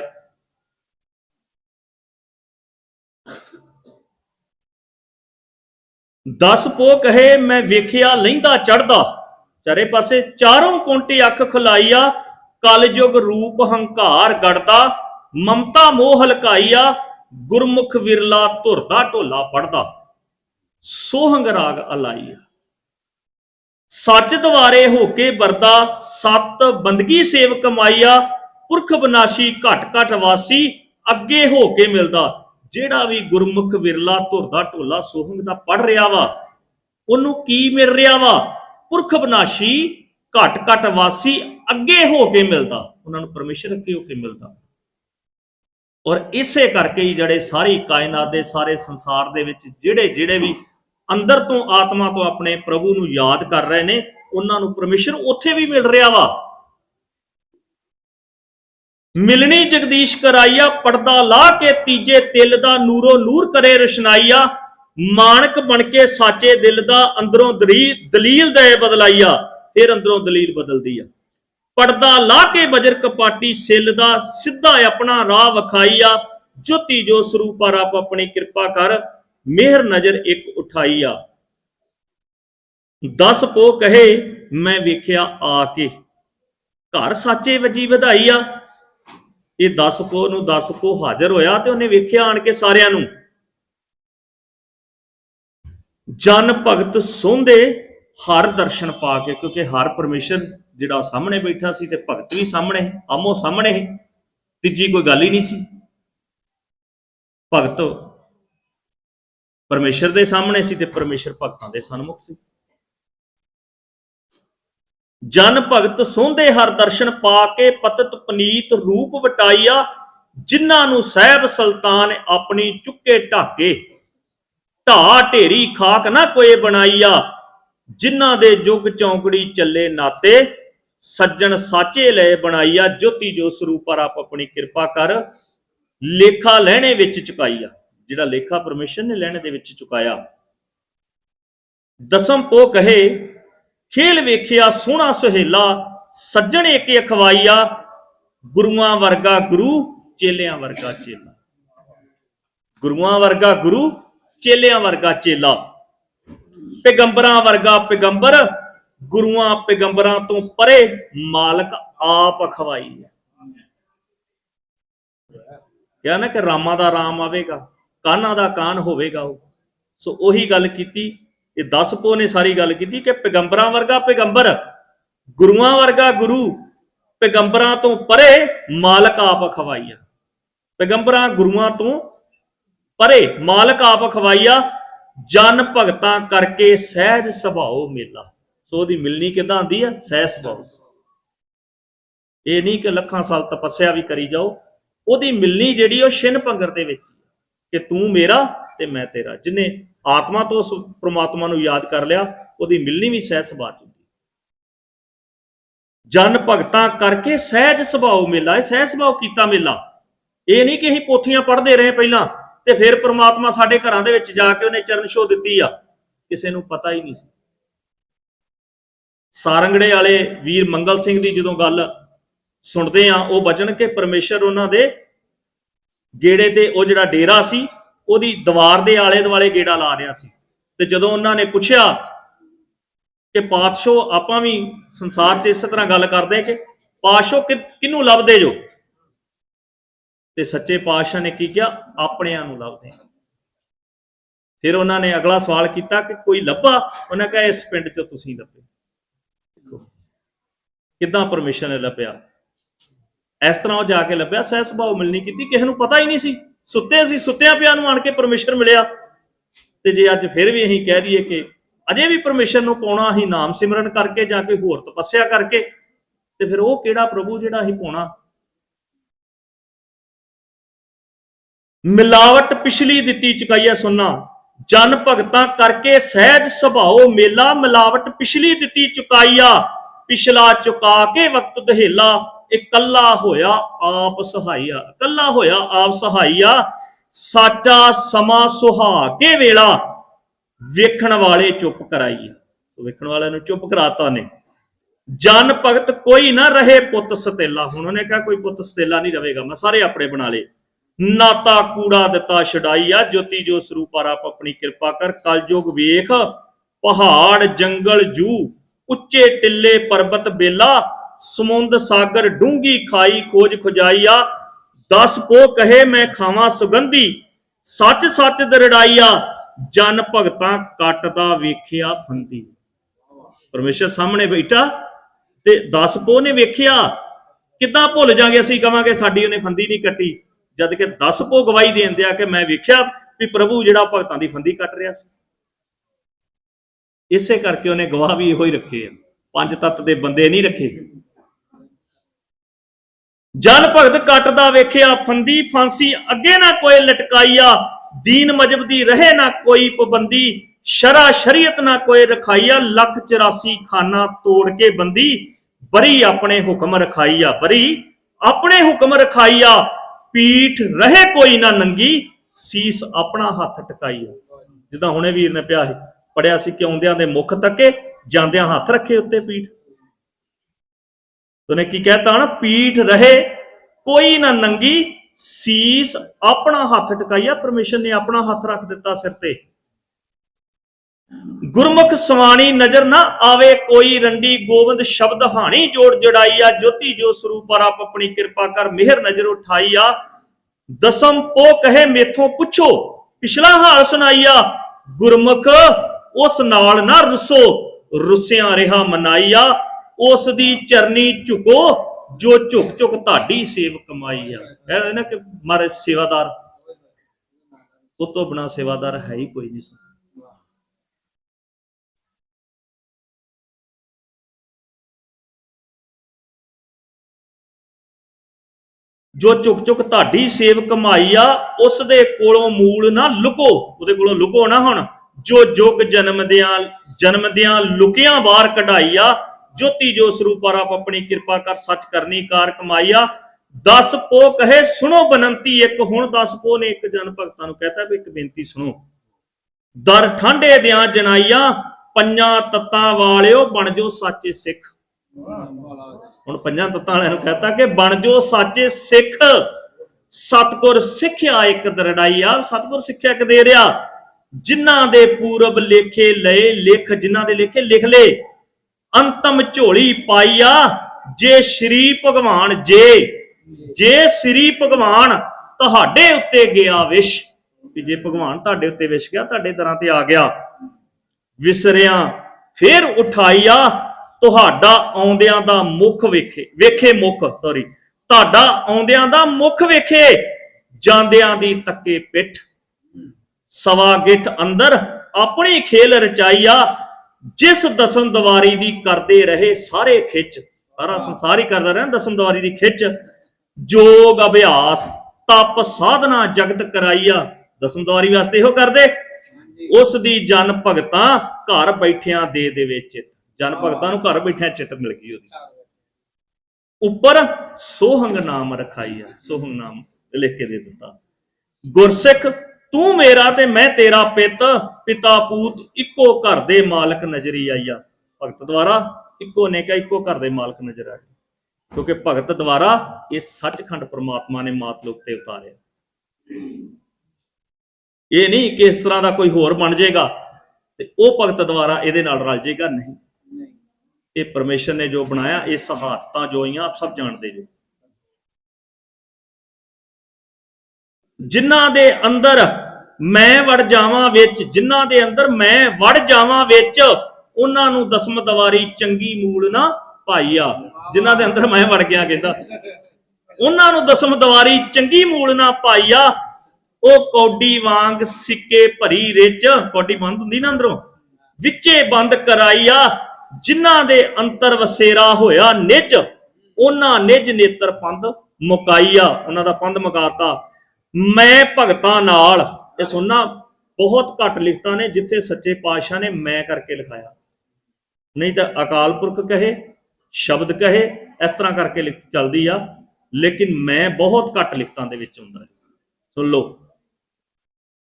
ਦਸ ਪੋ ਕਹੇ, ਮੈਂ ਵੇਖਿਆ ਲਹਿੰਦਾ ਚੜਦਾ ਚਾਰੇ ਪਾਸੇ ਚਾਰੋਂ ਕੋਂਟੇ ਅੱਖ ਖੁਲਾਈਆ, ਕਲਯੁਗ ਰੂਪ ਹੰਕਾਰ ਗੜਦਾ ਮਮਤਾ ਮੋਹ ਹਲਕਾਈਆ, ਗੁਰਮੁਖ ਵਿਰਲਾ ਧੁਰਦਾ ਢੋਲਾ ਪੜਦਾ ਸੋਹੰਗ ਰਾਗ ਅਲਾਈਆ ਸੱਚ ਦਵਾਰੇ ਹੋ ਕੇ ਵਰਦਾ, ਸਤ ਬੰਦਗੀ ਸੇਵ ਕਮਾਈਆ ਪੁਰਖ ਬਨਾਸ਼ੀ ਘਟ ਘਟ ਵਾਸੀ, ਅੱਗੇ ਹੋ ਕੇ ਮਿਲਦਾ। ਜਿਹੜਾ ਵੀ ਗੁਰਮੁਖ ਵਿਰਲਾ ਧੁਰਦਾ ਢੋਲਾ ਸੋਹੰਗ ਦਾ ਪੜ ਰਿਹਾ ਵਾ, ਉਹਨੂੰ ਕੀ ਮਿਲ ਰਿਹਾ ਵਾ? ਪੁਰਖ ਬਨਾਸ਼ੀ ਘਟ ਘਟ ਵਾਸੀ, ਅੱਗੇ ਹੋ ਕੇ ਮਿਲਦਾ। ਉਹਨਾਂ ਨੂੰ ਪਰਮੇਸ਼ਰ ਅੱਗੇ ਹੋ ਕੇ ਮਿਲਦਾ। ਔਰ ਇਸੇ ਕਰਕੇ ਹੀ ਜਿਹੜੇ ਸਾਰੀ ਕਾਇਨਾਤ ਦੇ, ਸਾਰੇ ਸੰਸਾਰ ਦੇ ਵਿੱਚ ਜਿਹੜੇ ਜਿਹੜੇ ਵੀ ਅੰਦਰ ਤੋਂ ਆਤਮਾ ਤੋਂ ਆਪਣੇ ਪ੍ਰਭੂ ਨੂੰ ਯਾਦ ਕਰ ਰਹੇ ਨੇ, ਉਹਨਾਂ ਨੂੰ ਪਰਮੇਸ਼ਰ ਉੱਥੇ ਵੀ ਮਿਲ ਰਿਹਾ ਵਾ। ਮਿਲਣੀ ਜਗਦੀਸ਼ ਕਰਾਈਆ, ਪਰਦਾ ਲਾ ਕੇ ਤੀਜੇ ਤਿਲ ਦਾ ਨੂਰੋ ਨੂਰ ਕਰੇ ਰਸ਼ਨਾਈਆ ਮਾਨਕ ਬਣ ਕੇ ਸਾਚੇ ਦਿਲ ਦਾ ਅੰਦਰੋਂ ਦਲੀ- ਦਲੀਲ ਦੇ ਬਦਲਾਈਆ, ਫਿਰ ਅੰਦਰੋਂ ਦਲੀਲ ਬਦਲਦੀ ਆ। ਪਰਦਾ ਲਾ ਕੇ ਬਜਰ ਕਪਾਟੀ ਸਿੱਲ ਦਾ ਸਿੱਧਾ ਆਪਣਾ ਰਾਹ ਵਿਖਾਈਆ ਜੋਤੀ ਜੋ ਸਰੂਪ ਪਰ ਆਪਣੀ ਕਿਰਪਾ ਕਰ, ਮਿਹਰ ਨਜ਼ਰ ਇੱਕ ਉਠਾਈ ਆ। ਦਸ ਪੋ ਕਹੇ, ਮੈਂ ਵੇਖਿਆ ਆ ਕੇ। ਘਰ ਸਾਚੇ ਵਜੀ ਵਧਾਈ ਆ। ਇਹ 10 ਪੋ ਨੂੰ 10 ਪੋ ਹਾਜ਼ਰ ਹੋਇਆ ਤੇ ਉਹਨੇ ਵੇਖਿਆ ਆਣ ਕੇ ਸਾਰਿਆਂ ਨੂੰ। ਜਨ ਭਗਤ ਸੋਂਦੇ, ਹਰ ਦਰਸ਼ਨ ਪਾ ਕੇ, ਕਿਉਂਕਿ ਹਰ ਪਰਮੇਸ਼ਰ ਜਿਹੜਾ ਸਾਹਮਣੇ ਬੈਠਾ ਸੀ ਤੇ ਭਗਤ ਵੀ ਸਾਹਮਣੇ ਆਮੋ ਸਾਹਮਣੇ ਸੀ। ਤੀਜੀ ਕੋਈ ਗੱਲ ਹੀ ਨਹੀਂ ਸੀ ਭਗਤ ਪਰਮੇਸ਼ਰ ਦੇ ਸਾਹਮਣੇ ਸੀ ਤੇ ਪਰਮੇਸ਼ਰ ਭਗਤਾਂ ਦੇ ਸਨਮੁਖ ਸੀ ਜਨ ਭਗਤ ਸੋਂਦੇ ਹਰ ਦਰਸ਼ਨ ਪਾ ਕੇ ਪਤਤ ਪਨੀਤ ਰੂਪ ਵਟਾਈਆ ਜਿਨ੍ਹਾਂ ਨੂੰ ਸਹਿਬ ਸੁਲਤਾਨ ਆਪਣੀ ਚੁੱਕੇ ਢਾਕੇ ਢਾ ਢੇਰੀ ਖਾਕ ਨਾ ਕੋਏ ਬਣਾਈਆ ਜਿਨ੍ਹਾਂ ਦੇ ਯੁੱਗ ਚੌਂਕੜੀ ਚੱਲੇ ਨਾਤੇ ਸੱਜਣ ਸਾਚੇ ਲੈ ਬਣਾਈਆ, ਜੋਤੀ ਜੋ ਸਰੂਪ ਆਪ ਆਪਣੀ ਕਿਰਪਾ ਕਰ, ਲੇਖਾ ਲੈਣੇ ਵਿੱਚ ਚੁਕਾਈਆ। ਜਿਹੜਾ ਲੇਖਾ ਪਰਮੇਸ਼ਰ ਨੇ ਲੈਣੇ ਦੇ ਵਿੱਚ ਚੁਕਾਇਆ। ਦਸਮ ਪੋ ਕਹੇ, ਖੇਲ ਵੇਖਿਆ, ਸੋਹਣਾ ਸੁਹੇਲਾ, ਸੱਜਣ ਇੱਕ ਅਖਵਾਈਆ, ਗੁਰੂਆਂ ਵਰਗਾ ਗੁਰੂ, ਚੇਲਿਆਂ ਵਰਗਾ ਚੇਲਾ। ਗੁਰੂਆਂ ਵਰਗਾ ਗੁਰੂ, ਚੇਲਿਆਂ ਵਰਗਾ ਚੇਲਾ। ਪੈਗੰਬਰਾਂ ਵਰਗਾ ਪੈਗੰਬਰ ਗੁਰੂਆਂ ਪੈਗੰਬਰਾਂ ਤੋਂ ਪਰੇ ਮਾਲਕ ਆਪ ਖਵਾਈ ਹੈ। ਕਿਹਾ ਨਾ ਕਿ ਰਾਮਾ ਦਾ ਰਾਮ ਆਵੇਗਾ ਕਾਨਾ ਦਾ ਕਾਨ ਹੋਵੇਗਾ ਉਹ? ਸੋ ਉਹੀ ਗੱਲ ਕੀਤੀ, ਇਹ 10 ਪੋ ਨੇ ਸਾਰੀ ਗੱਲ ਕੀਤੀ ਕਿ ਪੈਗੰਬਰਾਂ ਵਰਗਾ ਪੈਗੰਬਰ, ਗੁਰੂਆਂ ਵਰਗਾ ਗੁਰੂ, ਪੈਗੰਬਰਾਂ ਤੋਂ ਪਰੇ ਮਾਲਕ ਆਪ ਅਖਵਾਈਆ ਪੈਗੰਬਰਾਂ ਗੁਰੂਆਂ ਤੋਂ ਪਰੇ ਮਾਲਕ ਆਪ ਖਵਾਈਆ ਜਨ ਭਗਤਾਂ ਕਰਕੇ ਸਹਿਜ ਸੁਭਾਓ ਮੇਲਾ। ਸੋ ਉਹਦੀ ਮਿਲਣੀ ਕਿਦਾਂ ਆਂਦੀ ਹੈ ਸਹਿਜ ਸੁਭਾਉ ਇਹ ਨਹੀਂ ਕਿ ਲੱਖਾਂ ਸਾਲ ਤਪੱਸਿਆ ਵੀ ਕਰੀ ਜਾਓ। ਉਹਦੀ ਮਿਲਣੀ ਜਿਹੜੀ ਉਹ ਛਿਨ ਪੰਗਰ ਦੇ ਵਿੱਚ ਕਿ ਤੂੰ ਮੇਰਾ ਤੇ ਮੈਂ ਤੇਰਾ। ਜਿਹਨੇ ਆਤਮਾ ਤੋਂ ਉਸ ਪ੍ਰਮਾਤਮਾ ਨੂੰ ਯਾਦ ਕਰ ਲਿਆ, ਉਹਦੀ ਮਿਲਣੀ ਵੀ ਸਹਿਜ ਸੁਭਾਅ ਚ ਹੁੰਦੀ ਜਨ ਭਗਤਾਂ ਕਰਕੇ ਸਹਿਜ ਸੁਭਾਅ ਮੇਲਾ। ਇਹ ਸਹਿਜ ਸੁਭਾਅ ਕੀਤਾ ਮੇਲਾ। ਇਹ ਨਹੀਂ ਕਿ ਅਸੀਂ ਪੋਥੀਆਂ ਪੜ੍ਹਦੇ ਰਹੇ ਪਹਿਲਾਂ ਤੇ ਫਿਰ ਪ੍ਰਮਾਤਮਾ ਸਾਡੇ ਘਰਾਂ ਦੇ ਵਿੱਚ ਜਾ ਕੇ ਉਹਨੇ ਚਰਨ ਛੋਹ ਦਿੱਤੀ ਆ। ਕਿਸੇ ਨੂੰ ਪਤਾ ਹੀ ਨਹੀਂ ਸੀ। ਸਾਰੰਗੜੇ ਵਾਲੇ ਵੀਰ ਮੰਗਲ ਸਿੰਘ ਦੀ ਜਦੋਂ ਗੱਲ ਸੁਣਦੇ ਆ ਉਹ ਬਚਨ ਕਿ ਪਰਮੇਸ਼ਰ ਉਹਨਾਂ ਦੇ ਗੇੜੇ ਤੇ ਉਹ ਜਿਹੜਾ ਡੇਰਾ ਸੀ, ਉਹਦੀ ਦੀਵਾਰ ਦੇ ਆਲੇ ਦੁਆਲੇ ਗੇੜਾ ਲਾ ਰਿਹਾ ਸੀ। ਤੇ ਜਦੋਂ ਉਹਨਾਂ ਨੇ ਪੁੱਛਿਆ ਕਿ ਪਾਤਸ਼ਾਹ, ਆਪਾਂ ਵੀ ਸੰਸਾਰ 'ਚ ਇਸੇ ਤਰ੍ਹਾਂ ਗੱਲ ਕਰਦੇ ਹਾਂ ਕਿ ਪਾਤਸ਼ਾਹ ਕਿਹਨੂੰ ਲੱਭਦੇ ਜੋ? ਤੇ ਸੱਚੇ ਪਾਤਸ਼ਾਹ ਨੇ ਕੀ ਕਿਹਾ? ਆਪਣਿਆਂ ਨੂੰ ਲੱਭਦੇ ਫਿਰ ਉਹਨਾਂ ਨੇ ਅਗਲਾ ਸਵਾਲ ਕੀਤਾ ਕਿ ਕੋਈ ਲੱਭਾ? ਉਹਨਾਂ ਕਹਾ, ਇਸ ਪਿੰਡ 'ਚ ਤੁਸੀਂ ਲੱਭੇ। ਕਿੱਦਾਂ ਪਰਮੇਸ਼ਰ ਲੱਭਿਆ? ਇਸ ਤਰ੍ਹਾਂ ਉਹ ਜਾ ਕੇ ਲੱਭਿਆ, ਸਹਿ ਸੁਭਾਅ ਮਿਲਣੀ ਕੀਤੀ, ਕਿਸੇ ਨੂੰ ਪਤਾ ਹੀ ਨਹੀਂ ਸੀ। ਸੁੱਤੇ ਸੀ ਸੁੱਤਿਆਂ ਪਿਆ ਨੂੰ ਆਣ ਕੇ ਪਰਮੇਸ਼ਰ ਮਿਲਿਆ। ਤੇ ਜੇ ਅੱਜ ਫਿਰ ਵੀ ਅਸੀਂ ਕਹਿ ਦਈਏ ਕਿ ਅਜੇ ਵੀ ਪਰਮਿਸ਼ਨ ਨੂੰ ਪਾਉਣਾ ਅਸੀਂ ਨਾਮ ਸਿਮਰਨ ਕਰਕੇ ਜਾਂ ਕੋਈ ਹੋਰ ਤਪੱਸਿਆ ਕਰਕੇ, ਤੇ ਫਿਰ ਉਹ ਕਿਹੜਾ ਪ੍ਰਭੂ ਜਿਹੜਾ ਅਸੀਂ ਪਾਉਣਾ? ਮਿਲਾਵਟ ਪਿਛਲੀ ਦਿੱਤੀ ਚੁਕਾਈਆ ਸੁਣਨਾ ਜਨ ਭਗਤਾਂ ਕਰਕੇ ਸਹਿਜ ਸੁਭਾਓ ਮੇਲਾ ਮਿਲਾਵਟ ਪਿਛਲੀ ਦਿੱਤੀ ਚੁਕਾਈਆ, ਪਿਛਲਾ ਚੁਕਾ ਕੇ ਵਕਤ ਦਹੇਲਾ, ਇਕੱਲਾ ਹੋਇਆ ਆਪ ਸਹਾਈਆ, ਇਕੱਲਾ ਹੋਇਆ ਆਪ ਸਹਾਈਆ, ਸਾਚਾ ਸਮਾਂ ਸੁਹਾ ਕੇ ਵੇਲਾ, ਵੇਖਣ ਵਾਲੇ ਚੁੱਪ ਕਰਾਈਆ ਸੋ ਵੇਖਣ ਵਾਲਿਆਂ ਨੂੰ ਚੁੱਪ ਕਰਾਤਾ ਨੇ। ਜਨ ਭਗਤ ਕੋਈ ਨਾ ਰਹੇ ਪੁੱਤ ਸਤੇਲਾ। ਹੁਣ ਉਹਨੇ ਕਿਹਾ, ਕੋਈ ਪੁੱਤ ਸਤੇਲਾ ਨਹੀਂ ਰਹੇਗਾ, ਮੈਂ ਸਾਰੇ ਆਪਣੇ ਬਣਾ ਲਏ। ਨਾਤਾ ਕੂੜਾ ਦਿੱਤਾ ਛਡਾਈ ਆ, ਜੋਤੀ ਜੋ ਸਰੂਪ ਪਰ ਆਪਣੀ ਕਿਰਪਾ ਕਰ, ਕਲਯੁਗ ਵੇਖ, ਪਹਾੜ, ਜੰਗਲ, ਜੂ, ਉੱਚੇ ਟਿੱਲੇ, ਪਰਬਤ, ਬੇਲਾ, ਸਮੁੰਦ, ਸਾਗਰ ਡੂੰਗੀ ਖਾਈ, ਖੋਜ ਖੁਜਾਈਆ ਦਸ ਪੋ ਕਹੇ ਮੈਂ ਖਾਵਾਂ ਸੁਗੰਧੀ ਸੱਚ ਸੱਚ ਦਰੜਾਈਆ ਜਨ ਭਗਤਾਂ ਕੱਟਦਾ ਵੇਖਿਆ ਫੰਦੀ। ਪਰਮੇਸ਼ਰ ਸਾਹਮਣੇ ਬੈਠਾ ਤੇ 10 ਪੋ ਨੇ ਵੇਖਿਆ, ਕਿੱਦਾਂ ਭੁੱਲ ਜਾਾਂਗੇ ਅਸੀਂ, ਕਵਾਂਗੇ ਸਾਡੀ ਉਹਨੇ ਫੰਦੀ ਨਹੀਂ ਕੱਟੀ। ਜਦ ਕਿ 10 ਪੋ ਗਵਾਹੀ ਦੇਂਦੇ ਆ ਕਿ ਮੈਂ ਵੇਖਿਆ ਵੀ ਪ੍ਰਭੂ ਜਿਹੜਾ ਭਗਤਾਂ ਦੀ ਫੰਦੀ ਕੱਟ ਰਿਹਾ ਸੀ। ਇਸੇ ਕਰਕੇ ਉਹਨੇ ਗਵਾਹ ਵੀ ਇਹੋ ਹੀ ਰੱਖੇ ਆ। ਪੰਜ ਤੱਤ ਦੇ ਬੰਦੇ ਨਹੀਂ ਰੱਖੇ। ਜਨ ਭਗਤ ਕੱਟਦਾ ਵੇਖਿਆ, ਫੰਦੀ ਫਾਂਸੀ ਅੱਗੇ ਨਾ ਕੋਈ ਲਟਕਾਈਆ, ਦੀਨ ਮਜਬ ਦੀ ਰਹੇ ਨਾ ਕੋਈ ਪਾਬੰਦੀ, ਸ਼ਰਾ ਸ਼ਰੀਅਤ ਨਾ ਕੋਈ ਰਖਾਈਆ, ਲੱਖ 84 ਖਾਨਾ ਤੋੜ ਕੇ ਬੰਦੀ, ਬਰੀ ਆਪਣੇ ਹੁਕਮ ਰਖਾਈਆ, ਬਰੀ ਆਪਣੇ ਹੁਕਮ ਰਖਾਈਆ। ਪੀਠ ਰਹੇ ਕੋਈ ਨਾ ਨੰਗੀ, ਸੀਸ ਆਪਣਾ ਹੱਥ ਟਕਾਈਆ ਜਿੱਦਾਂ ਹੁਣੇ ਵੀਰ ਨੇ ਪਿਆ ਸੀ, ਪੜਿਆ ਸੀ ਕਿ ਆਉਂਦਿਆਂ ਦੇ ਮੁਖ ਤੱਕੇ, ਜਾਂਦਿਆਂ ਹੱਥ ਰੱਖੇ ਉੱਤੇ ਪੀਠ। ਉਹਨੇ ਕੀ ਕਹਿਤਾ ਨਾ ਪੀਠ ਰਹੇ, ਕੋਈ ਨਾ ਨੰਗੀ, ਸੀਸ ਆਪਣਾ ਹੱਥ ਟਕਾਈਆ ਪਰਮੇਸ਼ਰ ਨੇ ਆਪਣਾ ਹੱਥ ਰੱਖ ਦਿੱਤਾ ਸਿਰ ਤੇ। ਗੁਰਮੁਖ ਸਵਾਣੀ ਨਜ਼ਰ ਨਾ ਆਵੇ, ਕੋਈ ਰੰਡੀ ਗੋਬਿੰਦ ਸ਼ਬਦ ਹਾਣੀ ਜੋੜ ਜੜਾਈਆ ਜੋਤੀ ਜੋ ਸਰੂਪ ਆਪ ਆਪਣੀ ਕਿਰਪਾ ਕਰ ਮਿਹਰ ਨਜ਼ਰ ਉਠਾਈਆ ਦਸਮ ਪੋ ਕਹੇ, ਮੇਥੋਂ ਪੁੱਛੋ, ਪਿਛਲਾ ਹਾਲ ਸੁਣਾਈਆ ਗੁਰਮੁਖ, ਉਸ ਨਾਲ ਨਾ ਰੁੱਸੋ, ਰੁੱਸਿਆਂ ਰਿਹਾ ਮਨਾਈਆ ਉਸ ਦੀ ਚਰਨੀ ਝੁਕੋ, ਜੋ ਝੁਕ ਝੁਕ ਤੁਹਾਡੀ ਸੇਵ ਕਮਾਈ ਆ। ਇਹ ਨਾ ਕਿ ਮਾਰੇ ਸੇਵਾਦਾਰ, ਉਹ ਤੋਂ ਬਿਨਾ ਸੇਵਾਦਾਰ ਹੈ ਹੀ ਕੋਈ ਨਹੀਂ। ਜੋ ਚੁੱਕ ਚੁੱਕ ਤੁਹਾਡੀ ਸੇਵ ਕਮਾਈ ਆ ਉਸ ਦੇ ਕੋਲੋਂ ਮੂਲ ਨਾ ਲੁਕੋ, ਉਹਦੇ ਕੋਲੋਂ ਲੁਕੋ ਨਾ ਹੁਣ। ਜੋ ਜੁਗ ਜਨਮਦਿਆਂ ਜਨਮਦਿਆਂ ਲੁਕਿਆਂ ਬਾਹਰ ਕਢਾਈਆ ਜੋਤੀ ਜੋ ਸਰੂਪ ਪਰ ਆਪ ਆਪਣੀ ਕਿਰਪਾ ਕਰ ਸੱਚ ਕਰਨੀ ਕਾਰ ਕਮਾਈਆ ਦਸ ਪੋ ਕਹੇ, ਸੁਣੋ ਬਨੰਤੀ, ਇੱਕ ਹੁਣ ਦਸ ਪੋ ਨੇ, ਇੱਕ ਜਨ ਭਗਤਾਂ ਨੂੰ ਕਹਤਾ ਵੀ ਇੱਕ ਬੇਨਤੀ ਸੁਣੋ। ਦਰ ਠੰਡੇ ਦਿਆਂ ਜਨਾਈਆਂ, ਪੰਜਾਂ ਤੱਤਾਂ ਵਾਲਿਓ ਬਣ ਜੋ ਸੱਚੇ ਸਿੱਖ। ਹੁਣ ਪੰਜਾਂ ਤੱਤਾਂ ਵਾਲਿਆਂ ਨੂੰ ਕਹਤਾ ਕਿ ਬਣ ਜੋ ਸੱਚੇ ਸਿੱਖ। ਸਤਗੁਰ ਸਿੱਖਿਆ ਇੱਕ ਦਰੜਾਈਆ ਸਤਗੁਰ ਸਿੱਖਿਆ ਇੱਕ ਦੇ ਰਿਆ ਜਿਨ੍ਹਾਂ ਦੇ ਪੂਰਬ ਲੇਖੇ ਲਏ ਲਿਖ, ਜਿਨ੍ਹਾਂ ਦੇ ਲੇਖੇ ਲਿਖ ਲੇ, ਅੰਤਮ ਝੋਲੀ ਪਾਈਆ ਜੇ ਸ਼੍ਰੀ ਭਗਵਾਨ ਜੇ ਜੇ ਸ਼੍ਰੀ ਭਗਵਾਨ ਤੁਹਾਡੇ ਉੱਤੇ ਗਿਆ ਵਿਸ਼। ਕਿ ਜੇ ਭਗਵਾਨ ਤੁਹਾਡੇ ਉੱਤੇ ਵਿਸ਼ ਗਿਆ, ਤੁਹਾਡੇ ਤਰ੍ਹਾਂ ਤੇ ਆ ਗਿਆ। ਵਿਸਰਿਆ, ਫੇਰ ਉਠਾਈਆ ਤੁਹਾਡਾ ਆਉਂਦਿਆਂ ਦਾ ਮੁਖ ਵੇਖੇ ਵੇਖੇ ਮੁਖ ਸੌਰੀ ਤੁਹਾਡਾ ਆਉਂਦਿਆਂ ਦਾ ਮੁਖ ਵੇਖੇ ਜਾਂਦਿਆਂ ਦੀ ਤੱਕੇ ਪਿੱਠ। ਸਵਾ ਗਿੱਠ ਅੰਦਰ ਆਪਣੀ ਖੇਲ ਰਚਾਈਆ ਜਿਸ ਦਵਾਰੀ ਦੀ ਕਰਦੇ ਰਹੇ ਸਾਰੇ ਖਿੱਚ। ਸਾਰਾ ਸੰਸਾਰ ਹੀ ਕਰਦਾ ਰਿਹਾ ਦਸਮ ਦਵਾਰੀ ਦੀ ਖਿੱਚ। ਜੋਗ ਅਭਿਆਸ ਤਪ ਸਾਧਨਾ ਜਗਤ ਕਰਾਈਆ ਦਸਮ ਦਵਾਰੀ ਵਾਸਤੇ ਇਹੋ ਕਰਦੇ। ਉਸ ਦੀ ਜਨ ਭਗਤਾਂ ਘਰ ਬੈਠਿਆਂ ਦੇ ਦੇ ਵਿੱਚ। ਜਨ ਭਗਤਾਂ ਨੂੰ ਘਰ ਬੈਠਿਆਂ ਚਿੱਤ ਮਿਲ ਗਈ ਉਹਦੀ। ਉੱਪਰ ਸੋਹੰਗ ਨਾਮ ਰਖਾਈਆ ਸੋਹੰਗ ਨਾਮ ਲਿਖ ਕੇ ਦੇ ਦਿੱਤਾ। ਗੁਰਸਿੱਖ, ਤੂੰ ਮੇਰਾ ਤੇ ਮੈਂ ਤੇਰਾ ਪਿੱਤ, ਪਿਤਾ ਪੂਤ ਇੱਕੋ ਘਰ ਦੇ ਮਾਲਕ ਨਜ਼ਰੀ ਆਈਆ ਭਗਤ ਦੁਆਰਾ ਇੱਕੋ ਨੇ ਕਿਹਾ, ਇੱਕੋ ਘਰ ਦੇ ਮਾਲਕ ਨਜ਼ਰ ਆਏ ਕਿਉਂਕਿ ਭਗਤ ਦੁਆਰਾ ਇਹ ਸੱਚਖੰਡ ਪ੍ਰਮਾਤਮਾ ਨੇ ਮਾਤ ਲੋਕ ਤੇ ਉਤਾਰਿਆ। ਇਹ ਨਹੀਂ ਕਿ ਇਸ ਤਰ੍ਹਾਂ ਦਾ ਕੋਈ ਹੋਰ ਬਣ ਜਾਏਗਾ ਤੇ ਉਹ ਭਗਤ ਦੁਆਰਾ ਇਹਦੇ ਨਾਲ ਰਲ ਜਾਏਗਾ? ਨਹੀਂ। ਇਹ ਪਰਮੇਸ਼ਰ ਨੇ ਜੋ ਬਣਾਇਆ, ਇਹ ਸਹਾਦਤਾਂ ਜੋ ਆਪ ਸਭ ਜਾਣਦੇ ਜੋ। ਜਿਨ੍ਹਾਂ ਦੇ ਅੰਦਰ ਮੈਂ ਵੜ ਜਾਵਾਂ ਵਿੱਚ, ਜਿਨ੍ਹਾਂ ਦੇ ਅੰਦਰ ਮੈਂ ਵੜ ਜਾਵਾਂ ਵਿੱਚ, ਉਹਨਾਂ ਨੂੰ ਦਸਮ ਦਵਾਰੀ ਚੰਗੀ ਮੂਲ ਨਾ ਭਾਈਆ ਜਿਨ੍ਹਾਂ ਦੇ ਅੰਦਰ ਮੈਂ ਵੜ ਗਿਆ, ਕਹਿੰਦਾ। ਉਹਨਾਂ ਨੂੰ ਦਸਮ ਦਵਾਰੀ ਚੰਗੀ ਮੂਲ ਨਾ ਪਾਈਆ ਉਹ ਕੌਡੀ ਵਾਂਗ ਸਿੱਕੇ ਭਰੀ ਰਿਚ ਕੌਡੀ ਬੰਦ ਹੁੰਦੀ ਨਾ ਅੰਦਰੋਂ? ਵਿੱਚੇ ਬੰਦ ਕਰਾਈਆ ਜਿਨ੍ਹਾਂ ਦੇ ਅੰਤਰ ਵਸੇਰਾ ਹੋਇਆ ਨਿਜ, ਉਹਨਾਂ ਨਿਜ ਨੇਤਰ ਪੰਧ ਮੁਕਾਈਆ ਉਹਨਾਂ ਦਾ ਪੰਧ ਮੁਕਾਤਾ। ਮੈਂ ਭਗਤਾਂ ਨਾਲ, ਇਹ ਸੁਣਨਾ ਬਹੁਤ ਘੱਟ ਲਿਖਤਾਂ ਨੇ, ਜਿੱਥੇ ਸੱਚੇ ਪਾਤਸ਼ਾਹ ਨੇ ਮੈਂ ਕਰਕੇ ਲਿਖਾਇਆ। ਨਹੀਂ ਤਾਂ ਅਕਾਲ ਪੁਰਖ ਕਹੇ, ਸ਼ਬਦ ਕਹੇ, ਇਸ ਤਰ੍ਹਾਂ ਕਰਕੇ ਲਿਖਤ ਚੱਲਦੀ ਆ, ਲੇਕਿਨ ਮੈਂ ਬਹੁਤ ਘੱਟ ਲਿਖਤਾਂ ਦੇ ਵਿੱਚ ਹੁੰਦਾ ਹੈ ਸੁਣ ਲਓ।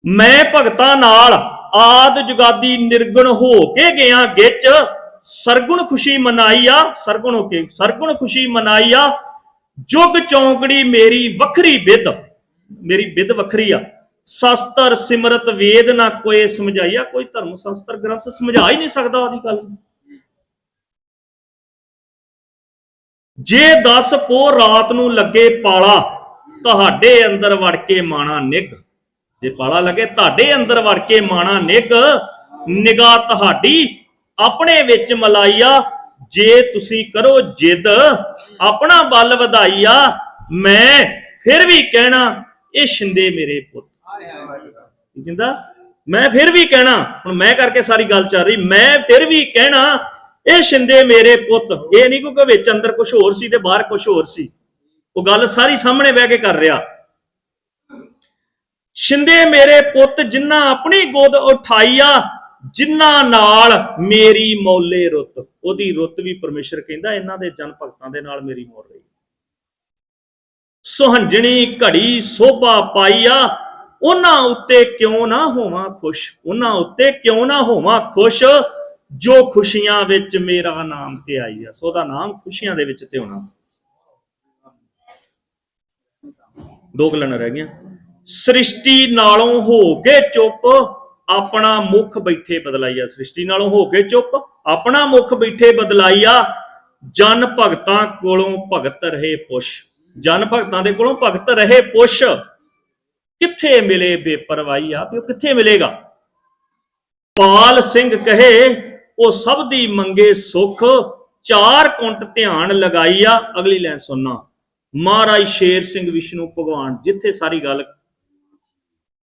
ਮੈਂ ਭਗਤਾਂ ਨਾਲ ਆਦ ਜੁਗਾਦੀ ਨਿਰਗੁਣ ਹੋ ਕੇ ਗਿਆ ਗਿੱਚ ਸਰਗੁਣ ਖੁਸ਼ੀ ਮਨਾਈ ਆ, ਸਰਗੁਣ ਹੋ ਕੇ, ਸਰਗੁਣ ਖੁਸ਼ੀ ਮਨਾਈ ਆ। ਜੁਗ ਚੌਂਕੜੀ ਮੇਰੀ ਵੱਖਰੀ ਵਿਦ, ਮੇਰੀ ਵਿਦ ਵੱਖਰੀ ਆ। ਸ਼ਸਤਰ ਸਿਮਰਤ ਵੇਦ ਨਾ ਕੋਈ ਸਮਝਾਈਆ ਕੋਈ ਧਰਮ ਸ਼ਸਤਰ ਗ੍ਰੰਥ ਸਮਝਾ ਹੀ ਨਹੀਂ ਸਕਦਾ ਉਹਦੀ ਗੱਲ। ਜੇ 10 ਪੋ ਰਾਤ ਨੂੰ ਲੱਗੇ ਪਾਲਾ, ਤੁਹਾਡੇ ਅੰਦਰ ਵੜ ਕੇ ਮਾਣਾ ਨਿਗ ਜੇ ਪਾਲਾ ਲੱਗੇ, ਤੁਹਾਡੇ ਅੰਦਰ ਵੜ ਕੇ ਮਾਣਾ ਨਿਗ ਨਿਗਾਹ ਤੁਹਾਡੀ ਆਪਣੇ ਵਿੱਚ ਮਲਾਈਆ, ਜੇ ਤੁਸੀਂ ਕਰੋ ਜਿੱਦ, ਆਪਣਾ ਬਲ ਵਧਾਈਆ, ਮੈਂ ਫਿਰ ਵੀ ਕਹਿਣਾ, ਇਹ ਸ਼ਿੰਦੇ ਮੇਰੇ ਪੁੱਤ। ਕਹਿੰਦਾ ਮੈਂ ਫਿਰ ਵੀ ਕਹਿਣਾ, ਹੁਣ ਮੈਂ ਕਰਕੇ ਸਾਰੀ ਗੱਲ ਚੱਲ ਰਹੀ, ਮੈਂ ਫਿਰ ਵੀ ਕਹਿਣਾ, ਇਹ ਸ਼ਿੰਦੇ ਮੇਰੇ ਪੁੱਤ। ਇਹ ਨਹੀਂ ਕਿਉਂਕਿ ਵਿੱਚ ਅੰਦਰ ਕੁਝ ਹੋਰ ਸੀ ਤੇ ਬਾਹਰ ਕੁਝ ਹੋਰ ਸੀ। ਉਹ ਗੱਲ ਸਾਰੀ ਸਾਹਮਣੇ ਬਹਿ ਕੇ ਕਰ ਰਿਹਾ। ਛਿੰਦੇ ਮੇਰੇ ਪੁੱਤ ਜਿਨ੍ਹਾਂ ਆਪਣੀ ਗੋਦ ਉਠਾਈਆ ਜਿਨ੍ਹਾਂ ਨਾਲ ਮੇਰੀ ਮੌਲੇ ਰੁੱਤ, ਉਹਦੀ ਰੁੱਤ ਵੀ ਪਰਮੇਸ਼ਰ ਕਹਿੰਦਾ, ਇਹਨਾਂ ਦੇ ਜਨ ਭਗਤਾਂ ਦੇ ਨਾਲ ਮੇਰੀ ਮੋਰ ਰਹੀ। ਸੁਹੰਜਣੀ ਘੜੀ ਸੋਭਾ ਪਾਈਆ ਉਹਨਾਂ ਉੱਤੇ ਕਿਉਂ ਨਾ ਹੋਵਾਂ ਖੁਸ਼? ਉਹਨਾਂ ਉੱਤੇ ਕਿਉਂ ਨਾ ਹੋਵਾਂ ਖੁਸ਼? ਜੋ ਖੁਸ਼ੀਆਂ ਵਿੱਚ ਮੇਰਾ ਨਾਮ ਤੇ ਆਈ ਆ, ਸੋ ਉਹਦਾ ਨਾਮ ਖੁਸ਼ੀਆਂ ਦੇ ਵਿੱਚ ਤੇ ਹੋਣਾ। ਦੋ ਗੱਲਾਂ ਰਹਿ ਗਈਆਂ। ਸ੍ਰਿਸ਼ਟੀ ਨਾਲੋਂ ਹੋ ਕੇ ਚੁੱਪ ਆਪਣਾ ਮੁਖ ਬੈਠੇ ਬਦਲਾਈਆ, ਸ੍ਰਿਸ਼ਟੀ ਨਾਲੋਂ ਹੋ ਕੇ ਚੁੱਪ। ਆਪਣਾ ਮੁਖ ਬੈਠੇ ਬਦਲਾਈਆ, ਜਨ ਭਗਤਾਂ ਕੋਲੋਂ ਭਗਤ ਰਹੇ ਪੁੱਛ ਜਨ ਭਗਤਾਂ ਦੇ ਕੋਲੋਂ ਭਗਤ ਰਹੇ ਪੁੱਛ ਕਿੱਥੇ ਮਿਲੇ ਬੇਪਰਵਾਹੀ ਆ ਵੀ ਉਹ ਕਿੱਥੇ ਮਿਲੇਗਾ? ਪਾਲ ਸਿੰਘ ਕਹੇ, ਉਹ ਸਭ ਦੀ ਮੰਗੇ ਸੁਖ, ਚਾਰ ਕੁੰਟ ਧਿਆਨ ਲਗਾਈ ਆ ਅਗਲੀ ਲਾਈਨ ਸੁਣਨਾ। ਮਹਾਰਾਜ ਸ਼ੇਰ ਸਿੰਘ ਵਿਸ਼ਨੂੰ ਭਗਵਾਨ, ਜਿੱਥੇ ਸਾਰੀ ਗੱਲ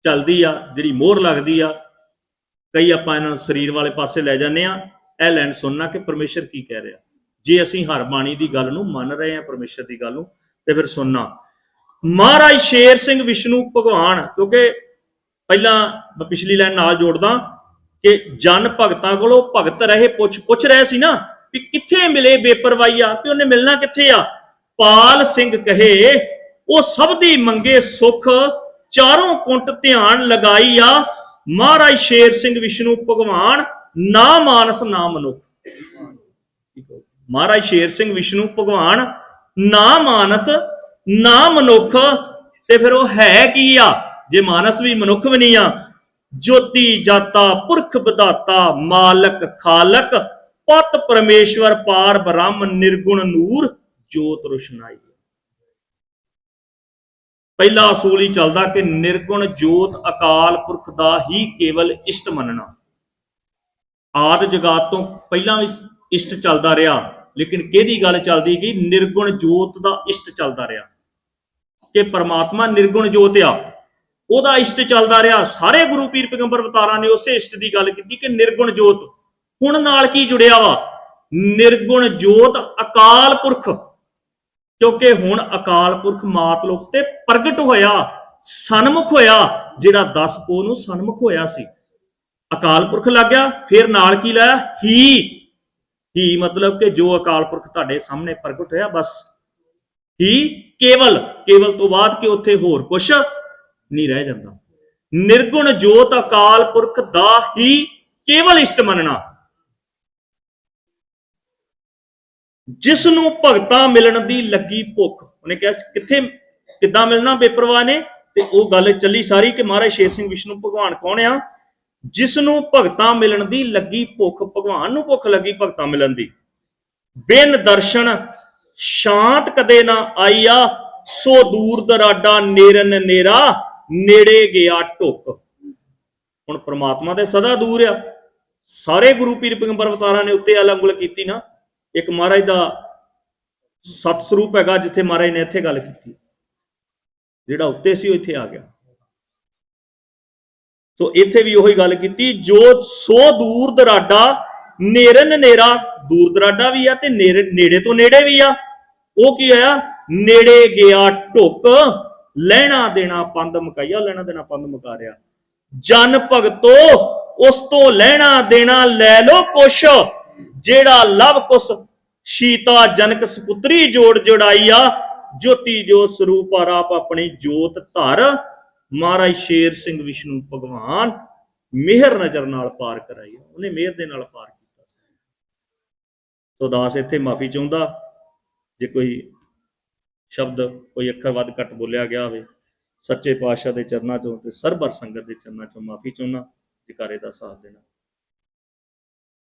ਚੱਲਦੀ ਆ, ਜਿਹੜੀ ਮੋਹਰ ਲੱਗਦੀ ਆ ਕਈ ਆਪਾਂ ਇਹਨਾਂ ਨੂੰ ਸਰੀਰ ਵਾਲੇ ਪਾਸੇ ਲੈ ਜਾਂਦੇ ਆ ਇਹ ਲੈਣ ਸੁਣਨਾ ਕਿ ਪਰਮੇਸ਼ਰ ਕੀ ਕਹਿ ਰਿਹਾ। ਜੇ ਅਸੀਂ ਹਰ ਬਾਣੀ ਦੀ ਗੱਲ ਨੂੰ ਮੰਨ ਰਹੇ ਆ ਪਰਮੇਸ਼ਰ ਦੀ ਗੱਲ ਨੂੰ, ਤੇ ਫਿਰ ਸੁਣਨਾ। ਮਹਾਰਾਜ ਸ਼ੇਰ ਸਿੰਘ ਵਿਸ਼ਨੂੰ ਭਗਵਾਨ, ਕਿਉਂਕਿ ਪਹਿਲਾਂ ਮੈਂ ਪਿਛਲੀ ਲਾਈਨ ਨਾਲ ਜੋੜਦਾ ਕਿ ਜਨ ਭਗਤਾਂ ਕੋਲੋਂ ਭਗਤ ਰਹੇ, ਪੁੱਛ ਪੁੱਛ ਰਹੇ ਸੀ ਨਾ ਵੀ ਕਿੱਥੇ ਮਿਲੇ ਬੇਪਰਵਾਹੀਆ, ਵੀ ਉਹਨੇ ਮਿਲਣਾ ਕਿੱਥੇ ਆ? ਪਾਲ ਸਿੰਘ ਕਹੇ, ਉਹ ਸਭ ਦੀ ਮੰਗੇ ਸੁਖ, ਚਾਰੋਂ ਕੁੰਟ ਧਿਆਨ ਲਗਾਈ ਆ। ਮਹਾਰਾਜ ਸ਼ੇਰ ਸਿੰਘ ਵਿਸ਼ਨੂੰ ਭਗਵਾਨ, ਨਾ ਮਾਨਸ, ਨਾ ਮਨੁੱਖ। ਮਹਾਰਾਜ ਸ਼ੇਰ ਸਿੰਘ ਵਿਸ਼ਨੂੰ ਭਗਵਾਨ, ਨਾ ਮਾਨਸ, ਨਾ ਮਨੁੱਖ, ਤੇ ਫਿਰ ਉਹ ਹੈ ਕੀ ਆ? ਜੇ ਮਾਨਸ ਵੀ ਮਨੁੱਖ ਵੀ ਨਹੀਂ ਆ, ਜੋਤੀ, ਜਾਤਾ, ਪੁਰਖ ਵਿਦਾਤਾ ਮਾਲਕ, ਖਾਲਕ, ਪਤ ਪਰਮੇਸ਼ਵਰ, ਪਾਰ ਬ੍ਰਹਮ, ਨਿਰਗੁਣ, ਨੂਰ, ਜੋਤ ਰੁਸ਼ਨਾਈ। ਪਹਿਲਾ ਅਸੂਲ ਹੀ ਚੱਲਦਾ ਕਿ ਨਿਰਗੁਣ ਜੋਤ ਅਕਾਲ ਪੁਰਖ ਦਾ ਹੀ ਕੇਵਲ ਇਸ਼ਟ ਮੰਨਣਾ। ਆਦ ਜਗਾਤ ਤੋਂ ਪਹਿਲਾਂ ਵੀ ਇਸ਼ਟ ਚੱਲਦਾ ਰਿਹਾ, ਲੇਕਿਨ ਕਿਹਦੀ ਗੱਲ ਚੱਲਦੀ ਗਈ ਨਿਰਗੁਣ ਜੋਤ ਦਾ ਇਸ਼ਟ ਚੱਲਦਾ ਰਿਹਾ? ਕਿ ਪਰਮਾਤਮਾ ਨਿਰਗੁਣ ਜੋਤ ਆ, ਉਹਦਾ ਇਸ਼ਟ ਚੱਲਦਾ ਰਿਹਾ। ਸਾਰੇ ਗੁਰੂ ਪੀਰ ਪੈਗੰਬਰ ਅਵਤਾਰਾਂ ਨੇ ਉਸੇ ਇਸ਼ਟ ਦੀ ਗੱਲ ਕੀਤੀ ਕਿ ਨਿਰਗੁਣ ਜੋਤ। ਹੁਣ ਨਾਲ ਕੀ ਜੁੜਿਆ ਵਾ? ਨਿਰਗੁਣ ਜੋਤ ਅਕਾਲ ਪੁਰਖ ਕਿਉਂਕਿ ਹੁਣ ਅਕਾਲ ਪੁਰਖ ਮਾਤ ਮਾਤਲੋਕ ਤੇ ਪ੍ਰਗਟ ਹੋਇਆ, ਸਨਮੁਖ ਹੋਇਆ, ਜਿਹੜਾ 10 ਪੋ ਨੂੰ ਸਨਮੁਖ ਹੋਇਆ ਸੀ। ਅਕਾਲ ਪੁਰਖ ਲੱਗ ਗਿਆ, ਫਿਰ ਨਾਲ ਕੀ ਲਾਇਆ? ਹੀ। ਹੀ ਮਤਲਬ ਕਿ ਜੋ ਅਕਾਲ ਪੁਰਖ ਤੁਹਾਡੇ ਸਾਹਮਣੇ ਪ੍ਰਗਟ ਹੋਇਆ, ਬਸ। ਹੀ ਕੇਵਲ ਕੇਵਲ ਤੋਂ ਬਾਅਦ ਕਿ ਉੱਥੇ ਹੋਰ ਕੁਛ ਨਹੀਂ ਰਹਿ ਜਾਂਦਾ। ਨਿਰਗੁਣ ਜੋਤ ਅਕਾਲ ਪੁਰਖ ਦਾ ਹੀ ਕੇਵਲ ਇਸ਼ਟ ਮੰਨਣਾ। ਜਿਸ ਨੂੰ ਭਗਤਾਂ ਮਿਲਣ ਦੀ ਲੱਗੀ ਭੁੱਖ। ਉਹਨੇ ਕਿਹਾ, ਕਿੱਥੇ, ਕਿੱਦਾਂ ਮਿਲਣਾ ਬੇਪਰਵਾਹ ਨੇ? ਤੇ ਉਹ ਗੱਲ ਚੱਲੀ ਸਾਰੀ ਕਿ ਮਹਾਰਾਜ ਸ਼ੇਰ ਸਿੰਘ ਵਿਸ਼ਨੂੰ ਭਗਵਾਨ ਕੌਣ ਆ? ਜਿਸ ਨੂੰ ਭਗਤਾਂ ਮਿਲਣ ਦੀ ਲੱਗੀ ਭੁੱਖ, ਭਗਵਾਨ ਨੂੰ ਭੁੱਖ ਲੱਗੀ ਭਗਤਾਂ ਮਿਲਣ ਦੀ। ਬਿਨ ਦਰਸ਼ਨ ਸ਼ਾਂਤ ਕਦੇ ਨਾ ਆਈਆ, ਸੋ ਦੂਰ ਦਰਾਡਾ ਨੇਰਨ ਨੇਰਾ, ਨੇੜੇ ਗਿਆ ਢੁੱਕ ਹੁਣ ਪ੍ਰਮਾਤਮਾ ਤੇ ਸਦਾ ਦੂਰ ਆ। ਸਾਰੇ ਗੁਰੂ ਪੀਰ ਪੈਗੰਬਰ ਅਵਤਾਰਾਂ ਨੇ ਉੱਤੇ ਅਲੰਗੁਲ ਕੀਤੀ ਨਾ। ਇੱਕ ਮਹਾਰਾਜ ਦਾ ਸਤ ਸਰੂਪ ਹੈਗਾ ਜਿੱਥੇ ਮਹਾਰਾਜ ਨੇ ਇੱਥੇ ਗੱਲ ਕੀਤੀ। ਜਿਹੜਾ ਉੱਤੇ ਸੀ ਉਹ ਇੱਥੇ ਆ ਗਿਆ। ਸੋ ਇੱਥੇ ਵੀ ਉਹੀ ਗੱਲ ਕੀਤੀ, ਜੋ ਸੋ ਦੂਰ ਦਰਾਡਾ ਨੇਰਨ ਨੇਰਾ ਦੂਰ ਦਰਾਡਾ ਵੀ ਆ ਤੇ ਨੇੜੇ ਨੇੜੇ ਤੋਂ ਨੇੜੇ ਵੀ ਆ। ਉਹ ਕੀ ਹੋਇਆ? ਨੇੜੇ ਗਿਆ ਢੁੱਕ, ਲੈਣਾ ਦੇਣਾ ਪੰਦ ਮਕਾਇਆ, ਲੈਣਾ ਦੇਣਾ ਪੰਦ ਮੁਕਾ ਜਨ ਭਗਤੋ, ਉਸ ਤੋਂ ਲੈਣਾ ਦੇਣਾ ਲੈ ਲੋ ਕੁਛ। ਜਿਹੜਾ ਲਵ ਕੁਸ ਸੀਤਾ ਜਨਕ ਸੁਪੁੱਤਰੀ ਜੋੜ ਜੋੜਾਈ ਜੋਤੀ ਜੋ ਸਰੂਪ ਆਪ ਆਪਣੀ ਜੋਤ ਧਰ। ਮਹਾਰਾਜ ਸ਼ੇਰ ਸਿੰਘ ਵਿਸ਼ਨੂੰ ਭਗਵਾਨ ਮਿਹਰ ਨਜ਼ਰ ਨਾਲ ਪਾਰ ਕਰਾਈ ਉਹਨੇ ਮਿਹਰ ਦੇ ਨਾਲ ਪਾਰ ਕੀਤਾ ਸੀ। ਸੋ ਦਾਸ ਇੱਥੇ ਮਾਫੀ ਚਾਹੁੰਦਾ, ਜੇ ਕੋਈ ਸ਼ਬਦ, ਕੋਈ ਅੱਖਰ ਵੱਧ ਘੱਟ ਬੋਲਿਆ ਗਿਆ ਹੋਵੇ, ਸੱਚੇ ਪਾਤਸ਼ਾਹ ਦੇ ਚਰਨਾਂ ਚੋਂ ਤੇ ਸਰਬਰ ਸੰਗਤ ਦੇ ਚਰਨਾਂ ਚੋਂ ਮਾਫੀ ਚਾਹੁੰਦਾ, ਜਕਾਰੇ ਦਾ ਸਾਥ ਦੇਣਾ।